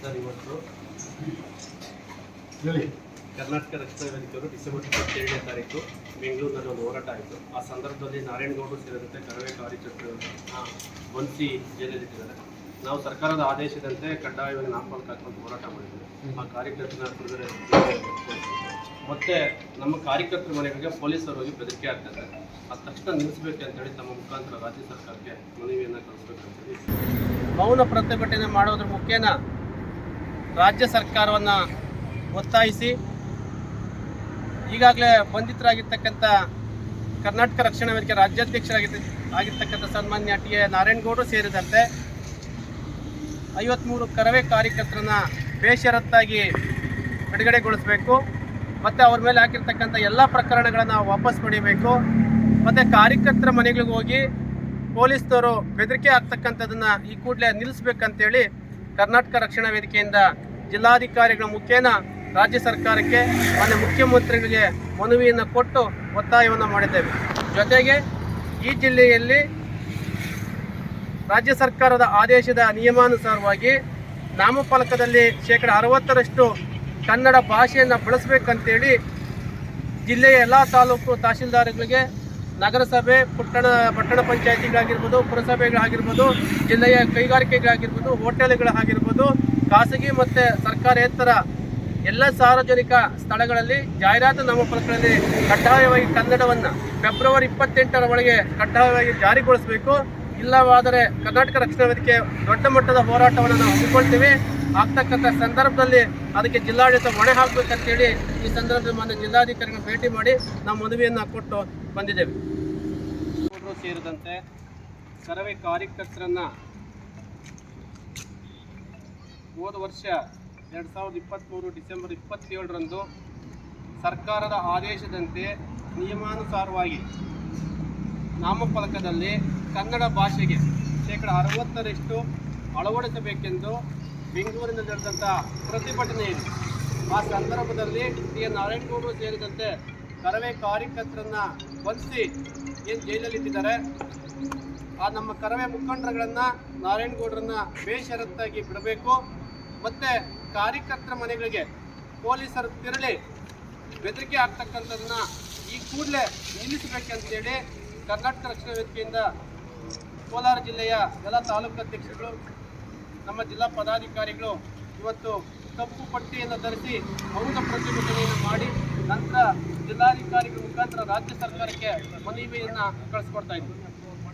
Sir ಇವತ್ತು ಹೇಳಿ. ಕರ್ನಾಟಕ ರಕ್ಷಣಾ ವೇದಿಕೆಯವರು ಡಿಸೆಂಬರ್ ಇಪ್ಪತ್ತೇಳನೇ ತಾರೀಕು ಬೆಂಗಳೂರಿನಲ್ಲಿ ಒಂದು ಹೋರಾಟ ಆಯಿತು. ಆ ಸಂದರ್ಭದಲ್ಲಿ ನಾರಾಯಣಗೌಡರು ಸೇರಿದಂತೆ ಕರವೇ ಕಾರ್ಯಕರ್ತರು ಬಂಧಿಸಿ ಜೈಲಲ್ಲಿಟ್ಟಿದ್ದಾರೆ ನಾವು ಸರ್ಕಾರದ ಆದೇಶದಂತೆ ಕಡ್ಡಾಯವಾಗಿ ನಾಮಫಲಕ ಹಾಕೊಂಡು ಹೋರಾಟ ಮಾಡಿದ್ದೇವೆ ಆ ಕಾರ್ಯಕರ್ತರ ಬಿಡುಗಡೆ ಮತ್ತೆ ನಮ್ಮ ಕಾರ್ಯಕರ್ತರ ಮನೆಗಳಿಗೆ ಪೊಲೀಸರು ಹೋಗಿ ಬೆದರಿಕೆ ಆಗ್ತದೆ ಅದ ತಕ್ಷಣ ನಿಲ್ಲಿಸಬೇಕು ಅಂತೇಳಿ ತಮ್ಮ ಮುಖಾಂತರ ರಾಜ್ಯ ಸರ್ಕಾರಕ್ಕೆ ಮನವಿಯನ್ನು ಕಳಿಸ್ಬೇಕಂತೇಳಿ ಮೌನ ಪ್ರತಿಭಟನೆ ಮಾಡೋದ್ರ ಮುಖೇನ ರಾಜ್ಯ ಸರ್ಕಾರವನ್ನು ಒತ್ತಾಯಿಸಿ ಈಗಾಗಲೇ ಬಂಧಿತರಾಗಿರ್ತಕ್ಕಂಥ ಕರ್ನಾಟಕ ರಕ್ಷಣಾ ವೇದಿಕೆ ರಾಜ್ಯಾಧ್ಯಕ್ಷರಾಗಿದ್ದ ಆಗಿರ್ತಕ್ಕಂಥ ಸನ್ಮಾನ್ಯ ಟಿ ಎ ನಾರಾಯಣಗೌಡರು ಸೇರಿದಂತೆ ಐವತ್ತ್ಮೂರು ಕರವೇ ಕಾರ್ಯಕರ್ತರನ್ನ ಬೇಷರತ್ತಾಗಿ ಬಿಡುಗಡೆಗೊಳಿಸಬೇಕು. ಮತ್ತು ಅವ್ರ ಮೇಲೆ ಹಾಕಿರ್ತಕ್ಕಂಥ ಎಲ್ಲ ಪ್ರಕರಣಗಳನ್ನು ವಾಪಸ್ ಪಡಿಬೇಕು. ಮತ್ತು ಕಾರ್ಯಕರ್ತರ ಮನೆಗಳಿಗೆ ಹೋಗಿ ಪೊಲೀಸ್ನವರು ಬೆದರಿಕೆ ಆಗ್ತಕ್ಕಂಥದ್ದನ್ನು ಈ ಕೂಡಲೇ ನಿಲ್ಲಿಸ್ಬೇಕಂತೇಳಿ ಕರ್ನಾಟಕ ರಕ್ಷಣಾ ವೇದಿಕೆಯಿಂದ ಜಿಲ್ಲಾಧಿಕಾರಿಗಳ ಮುಖೇನ ರಾಜ್ಯ ಸರ್ಕಾರಕ್ಕೆ ಮತ್ತೆ ಮುಖ್ಯಮಂತ್ರಿಗಳಿಗೆ ಮನವಿಯನ್ನು ಕೊಟ್ಟು ಒತ್ತಾಯವನ್ನು ಮಾಡಿದ್ದೇವೆ. ಜೊತೆಗೆ ಈ ಜಿಲ್ಲೆಯಲ್ಲಿ ರಾಜ್ಯ ಸರ್ಕಾರದ ಆದೇಶದ ನಿಯಮಾನುಸಾರವಾಗಿ ನಾಮಫಲಕದಲ್ಲಿ ಶೇಕಡ ಅರವತ್ತರಷ್ಟು ಕನ್ನಡ ಭಾಷೆಯನ್ನು ಬಳಸಬೇಕಂತೇಳಿ ಜಿಲ್ಲೆಯ ಎಲ್ಲ ತಾಲೂಕು ತಹಶೀಲ್ದಾರ್ಗಳಿಗೆ ನಗರಸಭೆ, ಪಟ್ಟಣ ಪಟ್ಟಣ ಪಂಚಾಯತಿಗಳಾಗಿರ್ಬೋದು, ಪುರಸಭೆಗಳಾಗಿರ್ಬೋದು, ಜಿಲ್ಲೆಯ ಕೈಗಾರಿಕೆಗಳಾಗಿರ್ಬೋದು ಹೋಟೆಲ್ಗಳಾಗಿರ್ಬೋದು ಖಾಸಗಿ ಮತ್ತು ಸರ್ಕಾರೇತರ ಎಲ್ಲ ಸಾರ್ವಜನಿಕ ಸ್ಥಳಗಳಲ್ಲಿ ಜಾಹೀರಾತು ನಾಮಫಲಕಗಳಲ್ಲಿ ಕಡ್ಡಾಯವಾಗಿ ಕನ್ನಡವನ್ನು ಫೆಬ್ರವರಿ ಇಪ್ಪತ್ತೆಂಟರ ಒಳಗೆ ಕಡ್ಡಾಯವಾಗಿ ಜಾರಿಗೊಳಿಸಬೇಕು. ಇಲ್ಲವಾದರೆ ಕರ್ನಾಟಕ ರಕ್ಷಣಾ ವೇದಿಕೆ ದೊಡ್ಡ ಮಟ್ಟದ ಹೋರಾಟವನ್ನು ನಾವು ಹಮ್ಮಿಕೊಳ್ತೀವಿ. ಆಗ್ತಕ್ಕಂಥ ಸಂದರ್ಭದಲ್ಲಿ ಅದಕ್ಕೆ ಜಿಲ್ಲಾಡಳಿತ ಹೊಣೆ ಹಾಕಬೇಕಂತೇಳಿ ಈ ಸಂದರ್ಭದಲ್ಲಿ ಮೊನ್ನೆ ಜಿಲ್ಲಾಧಿಕಾರಿಗಳ ಭೇಟಿ ಮಾಡಿ ನಮ್ಮ ಮನವಿಯನ್ನು ಕೊಟ್ಟು ಬಂದಿದ್ದೇವೆ. ಸೇರಿದಂತೆ ಸರ್ವೆ ಕಾರ್ಯಕರ್ತರನ್ನು ಹೋದ ವರ್ಷ ಎರಡು ಸಾವಿರದ ಇಪ್ಪತ್ತ್ಮೂರು ಡಿಸೆಂಬರ್ ಇಪ್ಪತ್ತೇಳರಂದು ಸರ್ಕಾರದ ಆದೇಶದಂತೆ ನಿಯಮಾನುಸಾರವಾಗಿ ನಾಮಫಲಕದಲ್ಲಿ ಕನ್ನಡ ಭಾಷೆಗೆ ಶೇಕಡ ಅರವತ್ತರಷ್ಟು ಅಳವಡಿಸಬೇಕೆಂದು ಬೆಂಗಳೂರಿನಲ್ಲಿ ನಡೆದಂಥ ಪ್ರತಿಭಟನೆ ಇದೆ. ಆ ಸಂದರ್ಭದಲ್ಲಿ ಟಿ. ಎನ್. ನಾರಾಯಣಗೌಡರು ಸೇರಿದಂತೆ ಕರವೇ ಕಾರ್ಯಕರ್ತರನ್ನ ಬಂಧಿಸಿ ಏನು ಜೈಲಲ್ಲಿಟ್ಟಿದ್ದಾರೆ ಆ ನಮ್ಮ ಕರವೇ ಮುಖಂಡರುಗಳನ್ನು ನಾರಾಯಣಗೌಡರನ್ನ ಬೇಷರತ್ತಾಗಿ ಬಿಡಬೇಕು. ಮತ್ತು ಕಾರ್ಯಕರ್ತರ ಮನೆಗಳಿಗೆ ಪೊಲೀಸರು ತೆರಳಿ ಬೆದರಿಕೆ ಆಗ್ತಕ್ಕಂಥದನ್ನ ಈ ಕೂಡಲೇ ನಿಲ್ಲಿಸಬೇಕಂತೇಳಿ ಕರ್ನಾಟಕ ರಕ್ಷಣಾ ವೇದಿಕೆಯಿಂದ ಕೋಲಾರ ಜಿಲ್ಲೆಯ ಎಲ್ಲ ತಾಲೂಕು ಅಧ್ಯಕ್ಷರುಗಳು, ನಮ್ಮ ಜಿಲ್ಲಾ ಪದಾಧಿಕಾರಿಗಳು ಇವತ್ತು ಕಪ್ಪು ಪಟ್ಟಿಯನ್ನು ಧರಿಸಿ ಮೌನ ಪ್ರತಿಭಟನೆಯನ್ನು ಮಾಡಿ ನಂತರ ಜಿಲ್ಲಾಧಿಕಾರಿಗಳ ಮುಖಾಂತರ ರಾಜ್ಯ ಸರ್ಕಾರಕ್ಕೆ ಮನವಿಯನ್ನು ಕಳಿಸ್ಕೊಡ್ತಾ ಇದ್ದೀವಿ